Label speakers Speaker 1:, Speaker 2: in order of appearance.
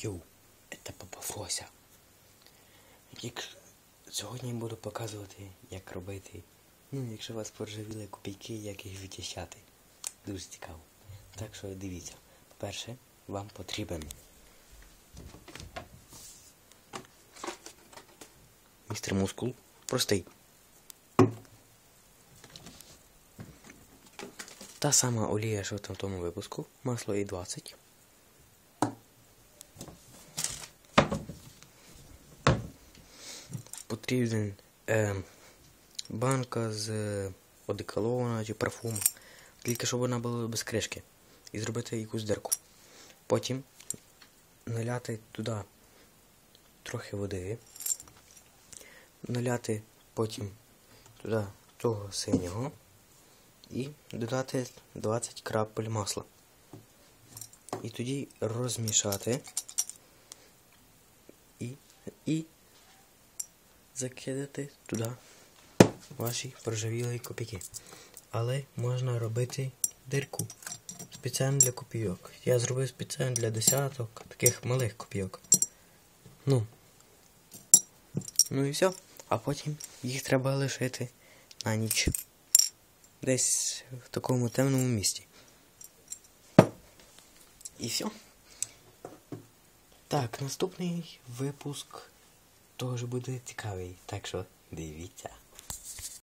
Speaker 1: Йоу, це Папа. Як... Сьогодні я буду показувати, як робити. Ну, якщо у вас поржавіли копійки, як їх вичищати. Дуже цікаво. Так що дивіться. По-перше, вам потрібен. Містер Мускул. Простий. Та сама олія, що там в тому випуску. Масло і 20. Потрібен е, банка з одеколона чи парфуму. Тільки щоб вона була без кришки. І зробити якусь дирку. Потім наляти туди трохи води. Наляти потім туди того синього і додати 20 крапель масла. І тоді розмішати і, і закидати туди ваші прожавілі копійки. Але можна робити дирку спеціально для копійок. Я зробив спеціально для десяток таких малих копійок. Ну. Ну і все. А потім їх треба лишити на ніч. Десь в такому темному місці. І все. Так, наступний випуск теж буде цікавий. Так що дивіться.